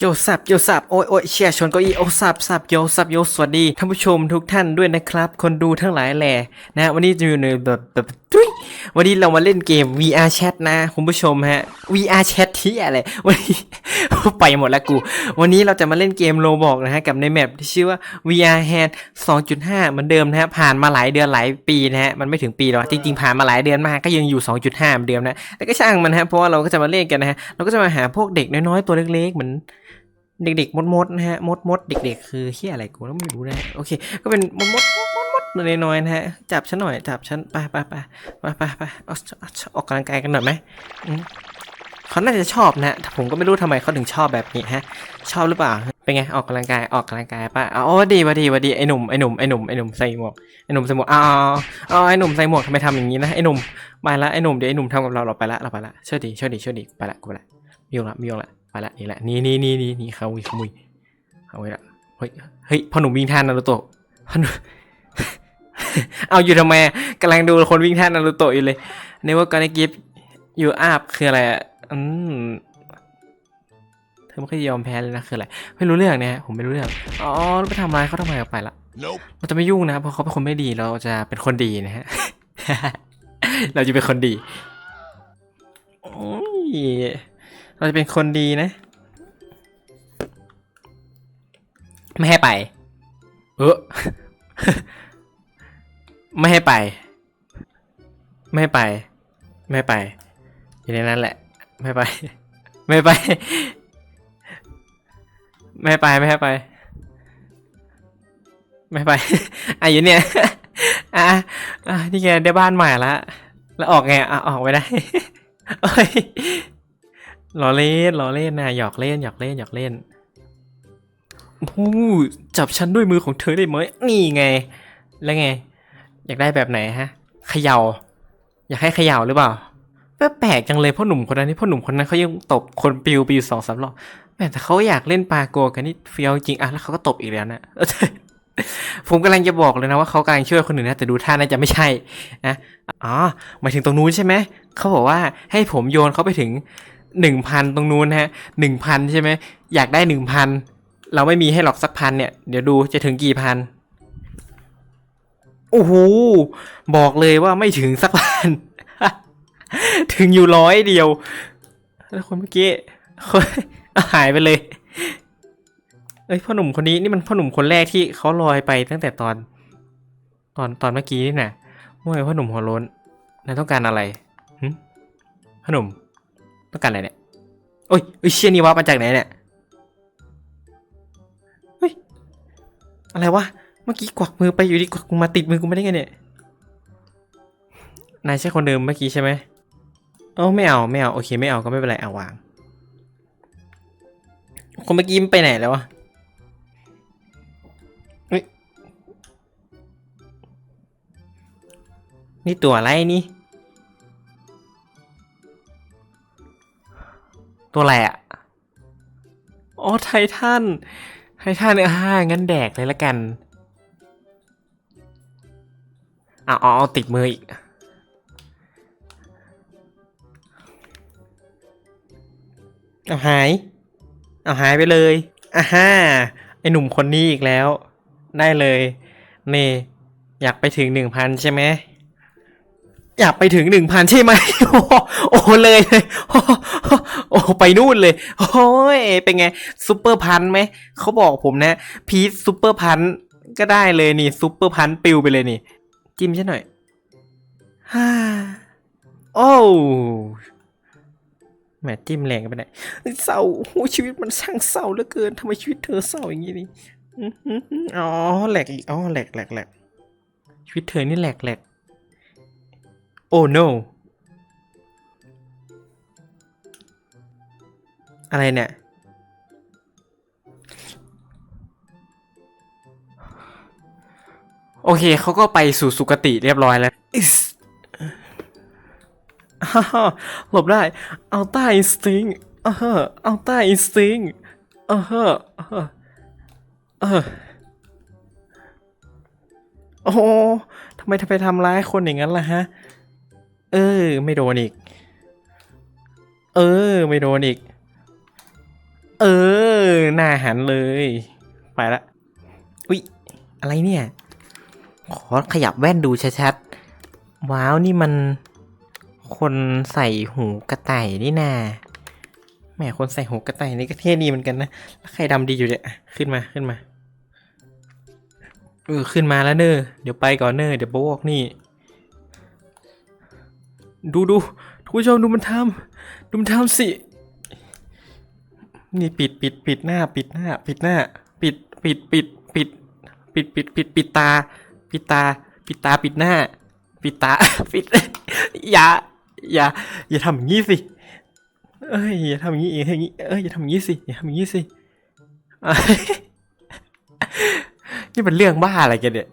โยสับโยสับโอ้ยโอ้ยเชียร์ชนเก้าอี้โอ้สับสับโยสับโยสวัสดีท่านผู้ชมทุกท่านด้วยนะครับ คนดูทั้งหลายแหล่นะวันนี้จะอยู่ในแบบแบบทุยวันนี้เรามาเล่นเกม VR Chat นะคุณผู้ชมฮะ VR Chat ที่อะไรวันนี้ไปหมดแล้วกู วันนี้เราจะมาเล่นเกมโลบอกนะฮะกับในแมปที่ชื่อว่า VR Hand 2.5 เหมือนเดิมนะฮะผ่านมาหลายเดือนหลายปีนะฮะมันไม่ถึงปีหรอกจริงๆผ่านมาหลายเดือนมากก็ยังอยู่ 2.5 เหมือนเดิมนะแต่ก็ช่างมันฮะเพราะว่าเราก็จะมาเล่นกันนะฮะเราก็จะมาหาพวกเด็กน้อยๆตัวเล็กๆเหมือน เด็กๆ มดๆนะฮะ มดมดๆเด็ก ๆ คือเฮียอะไรกูก็ไม่รู้นะโอเค ก็เป็นมดมดมดมดน้อยๆนะฮะ จับฉันหน่อย จับฉันไปไปไปไปไปไปออกกำลังกายกันหน่อยไหมเขาน่าจะชอบนะแต่ผมก็ไม่รู้ทำไมเขาถึงชอบแบบนี้ฮะ ชอบหรือเปล่า เป็นไง ออกกำลังกาย ออกกำลังกายป่ะอ๋อดีวะดีวะดี ไอหนุ่ม ไอหนุ่ม ไอหนุ่ม ไอหนุ่มใส่หมวก ไอหนุ่มใส่หมวกอ๋ออ๋อไอหนุ่มใส่หมวกทำไมทำอย่างนี้นะ ไอหนุ่ม ไปละ ไอหนุ่ม เดี๋ยวไอหนุ่มทำกับเรา เราไปละ เราไปละชื่อดีชื่อดีชื่อดีไปละ กูไปละมีอยู่ละมีอยู่ละ ละนี่แหละนี่นี่นี่นี่นี่เขาขโมยเอาไว้ละเฮ้ยเฮ้ยพ่อหนุ่มวิ่งท่านารูโตะพ่อหนุ่มเอาอยู่ทำไมอะกำลังดูคนวิ่งท่านารูโตะอยู่เลยในว่ากอนกิฟอยู่อาบคืออะไรอะอืมเธอไม่เคยยอมแพ้เลยนะคืออะไรไม่รู้เรื่องเนี่ยผมไม่รู้เรื่องอ๋อแล้วไปทำร้ายเขาทำไมเอาไปละ Nope. เราจะไม่ยุ่งนะเพราะเขาเป็นคนไม่ดีเราจะเป็นคนดีนะฮะเราจะเป็นคนดีโอ้ย เราจะเป็นคนดีนะ ไม่ให้ไป เออไม่ให้ไป ไม่ให้ไป ไม่ให้ไป อยู่ในนั้นแหละ ไม่ให้ไป ไม่ให้ไป ไม่ให้ไปไม่ให้ไปไม่ให้ไปอะอยู่เนี่ยอะอะนี่ไงได้บ้านใหม่ละ แล้วออกไงอะออกไม่ได้เอ้ย ล้อเล่นล้อเล่นนะหยอกเล่นหยอกเล่นหยอกเล่นโอ้โหจับฉันด้วยมือของเธอได้ไหมนี่ไง แล้วไง อยากได้แบบไหนฮะเขยา่า อยากให้เขย่าหรือเปล่าแปลกจังเลยพ่อหนุ่มคนนั้นนี่พ่อหนุ่มคนนั้นเขายังตบคนปิวไปอยู่สองสามรอบแหมแต่เขาอยากเล่นปาโกกันนี่เฟี้ยวจริงอะแล้วเขาก็ตบอีกแล้วนะผมกำลังจะบอกเลยนะว่าเขากำลังช่วยคนอื่นนะแต่ดูท่าน่าจะไม่ใช่นะอ๋อหมายถึงตรงนู้นใช่ไหมเขาบอกว่าให้ผมโยนเขาไปถึง หนึ่งพันตรงนู้นฮะหนึ่งพันใช่ไหมอยากได้หนึ่งพันเราไม่มีให้หรอกสักพันเนี่ย เดี๋ยวดูจะถึงกี่พันโอ้โหบอกเลยว่าไม่ถึงสักพันถึงอยู่ร้อยเดียว แล้วคนเมื่อกี้คนหายไปเลยเอ้ยพ่อหนุ่มคนนี้นี่มันพ่อหนุ่มคนแรกที่เขาลอยไปตั้งแต่ตอน ตอนตอนเมื่อกี้นี่นะว่าไงพ่อหนุ่มหัวล้นนายต้องการอะไรพ่อหนุ่ม ต้องการอะไรเนี่ยโอ้ยเอ้ยเชี่ยนี่วะมาจากไหนเนี่ยเฮ้ยอะไรวะเมื่อกี้กวักมือไปอยู่ดีกวักมือมาติดมือกูไม่ได้ไงเนี่ยนายใช่คนเดิมเมื่อกี้ใช่ไหมเออไม่เอาไม่เอาโอเคไม่เอาก็ไม่เป็นไรเอาวาง คนเมื่อกี้ไปไหนแล้ววะเฮ้ยนี่ตัวอะไรนี่ ตัวอะไรอะอ๋อไททัน ไททันอ่างั้นแดกเลยละกันเอาเอาเอาติดมืออีก เอาหาย เอาหายไปเลยอ่าฮ่าไอหนุ่มคนนี้อีกแล้ว ได้เลยนี่อยากไปถึงหนึ่งพันใช่ไหม อยากไปถึงหนึ่งพันใช่ไหมโอ้โหเลยเลยโอ้โหไปนู่นเลย โอ้ยเป็นไงซูเปอร์พันไหมเขาบอกผมนะ พีซซูเปอร์พันก็ได้เลยนี่ซูเปอร์พันปิวไปเลยนี่ จิ้มใช่หน่อยฮ่าโอ้แหมจิ้มแรงไปไหนเศร้าโอ้ชีวิตมันช่างเศร้าเหลือเกินทำไมชีวิตเธอเศร้าอย่างนี้นี่อ๋อแหลกอีกอ๋อแหลกแหลกแหลกชีวิตเธอนี่แหลกแหลก โอ้ no อะไรเนี่ย โอเค เขาก็ไปสู่สุคติเรียบร้อยแล้วอิสฮ่าฮ่าหลบได้ เอาใต้อินสติ้งอ่าฮะเอาใต้อินสติ้งอ่าฮะอ่าเออโอ้ทำไมทำไปทำร้ายคนอย่างนั้นล่ะฮะ ออ ไม่โดนอีก เออ ไม่โดนอีก เออ หน้าหันเลย ไปละ อุ๊ย อะไรเนี่ย ขอขยับแว่นดูชัดๆ ว้าว นี่มัน คนใส่หูกระต่ายนี่นาแหมคนใส่หูกระต่ายนี่ก็เท่ดีเหมือนกันนะ แล้วใครดำดีอยู่เนี่ย ขึ้นมา ขึ้นมา เออ ขึ้นมาแล้วเนอเดี๋ยวไปก่อนเนอเดี๋ยวโบวกนี่ ดูดูทุกผู้ชมดูมันทำดูมันทำสิ นี่ปิดปิดปิดหน้า ปิดหน้า ปิดหน้า ปิดปิดปิดปิดปิดปิดปิดปิดตา ปิดตา ปิดตาปิดหน้า ปิดตาปิดอย่าอย่าอย่าทำอย่างนี้สิ เอ้ยอย่าทำอย่างนี้อย่างนี้เอ้ยอย่าทำอย่างนี้สิอย่าทำอย่างนี้สินี่มันเรื่องบ้าอะไรกันเนี่ย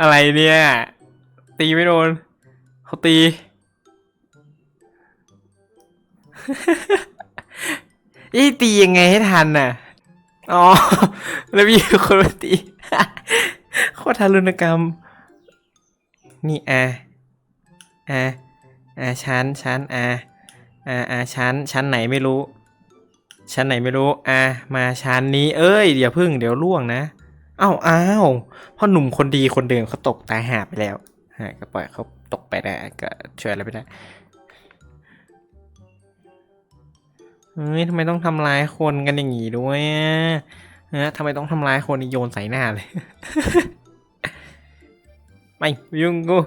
อะไรเนี่ย ตีไม่โดนเขาตีนี่ตียังไงให้ทันน่ะ อ๋อ แล้วมีคนมาตีโคตรทารุณกรรม นี่อะอะอะชั้นชั้นอะอะอะชั้นชั้นไหนไม่รู้ ชั้นไหนไม่รู้อะมาชั้นนี้ เอ้ย เดี๋ยวพึ่งเดี๋ยวล่วงนะเอ้าอ้าวพ่อหนุ่มคนดีคนเดิมเขาตกตายหาไปแล้วฮะก็ปล่อยเขาตกไปได้ก็ช่วยอะไรไม่ได้เฮ้ยทำไมต้องทำร้ายคนกันอย่างงี้ด้วยอะฮะทำไมต้องทำร้ายคนโยนใส่หน้าเลย ไม่ย่ายุ่งกู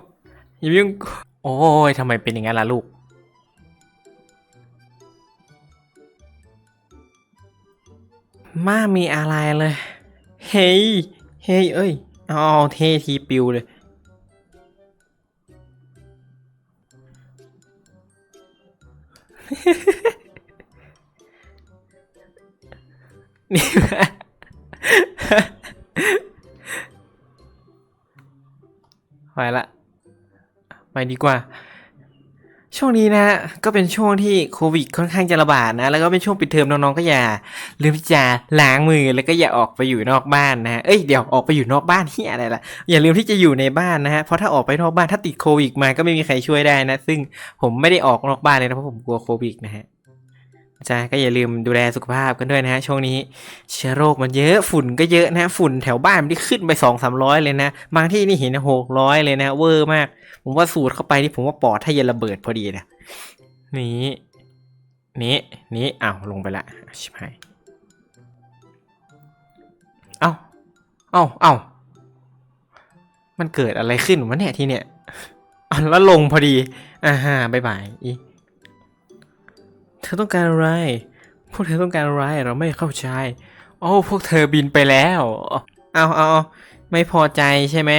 อย่ายุ่งกูโอ้ยทำไมเป็นอย่างนั้นล่ะลูกมามีอะไรเลย เฮ้ย เฮ้ย เอ้ยเอาเททีปิวเลย นี่ไปละ ไปดีกว่า ช่วงนี้นะก็เป็นช่วงที่โควิดค่อนข้างจะระบาดนะ แล้วก็เป็นช่วงปิดเทอมน้องๆก็อย่าลืมที่จะล้างมือแล้วก็อย่าออกไปอยู่นอกบ้านนะเอ้ยเดี๋ยวออกไปอยู่นอกบ้านที่อะไรล่ะอย่าลืมที่จะอยู่ในบ้านนะฮะเพราะถ้าออกไปนอกบ้านถ้าติดโควิดมาก็ไม่มีใครช่วยได้นะ ซึ่งผมไม่ได้ออกนอกบ้านเลยนะเพราะผมกลัวโควิดนะฮะ จ้าก็อย่าลืมดูแลสุขภาพกันด้วยนะฮะช่วงนี้เชื้อโรคมันเยอะฝุ่นก็เยอะนะฝุ่นแถวบ้านมันที่ขึ้นไปสองสามร้อยเลยนะ บางที่นี่เห็นหกร้อยเลยนะ เวอร์มาก ผมว่าสูดเข้าไปนี่ผมว่าปอดถ้าเย็นระเบิดพอดีนะนี่นี่นี่อ้าวลงไปละชิบหายเอ้าเอ้าเอ้ามันเกิดอะไรขึ้นวะเนี่ยที่เนี่ยแล้วลงพอดีอ่าฮะบายบายอี เธอต้องการอะไร พวกเธอต้องการอะไร เราไม่เข้าใจ โอ้ พวกเธอบินไปแล้ว เอาเอาเอาไม่พอใจใช่ไหม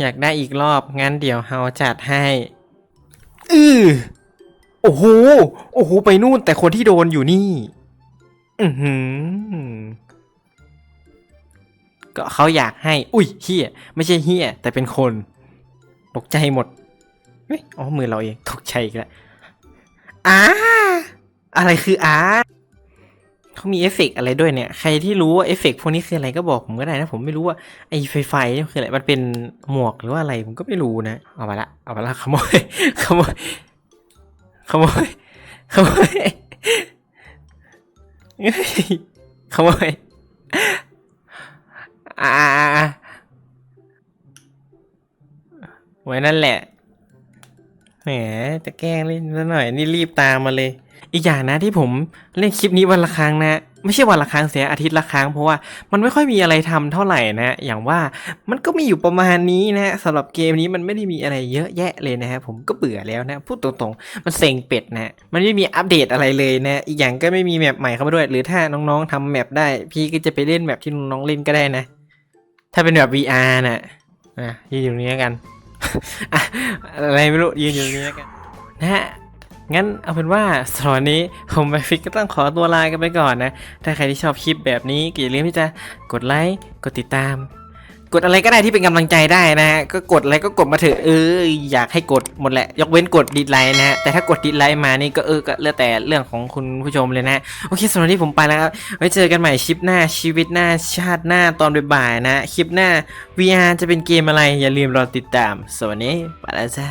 อยากได้อีกรอบ งั้นเดี๋ยวเฮาจัดให้ อือโอ้โห โอ้โห ไปนู่นแต่คนที่โดนอยู่นี่ อือหือ ก็เขาอยากให้ อุ้ยเฮียไม่ใช่เฮียแต่เป็นคน ตกใจหมดเฮ้ยอ๋อ มือเราเอง ตกใจอีกแล้วอ้า อะไรคืออาเขามีเอฟเฟกต์อะไรด้วยเนี่ย ใครที่รู้ว่าเอฟเฟกต์พวกนี้คืออะไรก็บอกผมก็ได้นะ ผมไม่รู้ว่าไอ้ไฟไฟนี่คืออะไร มันเป็นหมวกหรือว่าอะไร ผมก็ไม่รู้นะ เอาไปละ เอาไปละขโมย ขโมย ขโมย ขโมยเฮ้ยขโมย อ่าไว้นั่นแหละ แหมจะแกล้งเล่นซะหน่อยนี่รีบตามมาเลย อีกอย่างนะที่ผมเล่นคลิปนี้วันละครั้งนะ ไม่ใช่วันละครั้งเสียอาทิตย์ละครั้งเพราะว่ามันไม่ค่อยมีอะไรทำเท่าไหร่นะ อย่างว่ามันก็มีอยู่ประมาณนี้นะสำหรับเกมนี้มันไม่ได้มีอะไรเยอะแยะเลยนะฮะผมก็เบื่อแล้วนะพูดตรงๆ มันเซ็งเป็ดนะมันไม่มีอัปเดตอะไรเลยนะอีกอย่างก็ไม่มีแมปใหม่เข้ามาด้วย หรือถ้าน้องๆทำแมปได้ พี่ก็จะไปเล่นแมปที่น้องๆเล่นก็ได้นะ ถ้าเป็นแบบ VR นะ่ะอะยืนอยู่นี้กัน อะไรไม่รู้ยืนอยู่ตรงนี้แล้วกันนะฮะงั้นเอาเป็นว่าสำหรับวันนี้ผมไปฟิกก็ต้องขอตัวลากันไปก่อนนะ ถ้าใครที่ชอบคลิปแบบนี้ก็อย่าลืมที่จะกดไลค์ กดติดตาม กดอะไรก็ได้ที่เป็นกำลังใจได้นะฮะก็กดอะไรก็กดมาเถอะเอออยากให้กดหมดแหละ ยกเว้นกดดิไลน์นะฮะแต่ถ้ากดดิไลน์มานี่ก็เออก็แล้วแต่เรื่องของคุณผู้ชมเลยนะโอเคสำหรับที่ผมไปแล้วครับไว้เจอกันใหม่คลิปหน้าชีวิตหน้าชาติหน้าตอนบ่ายๆนะคลิปหน้า VR จะเป็นเกมอะไรอย่าลืมรอติดตามสวัสดีไปแล้วจ้า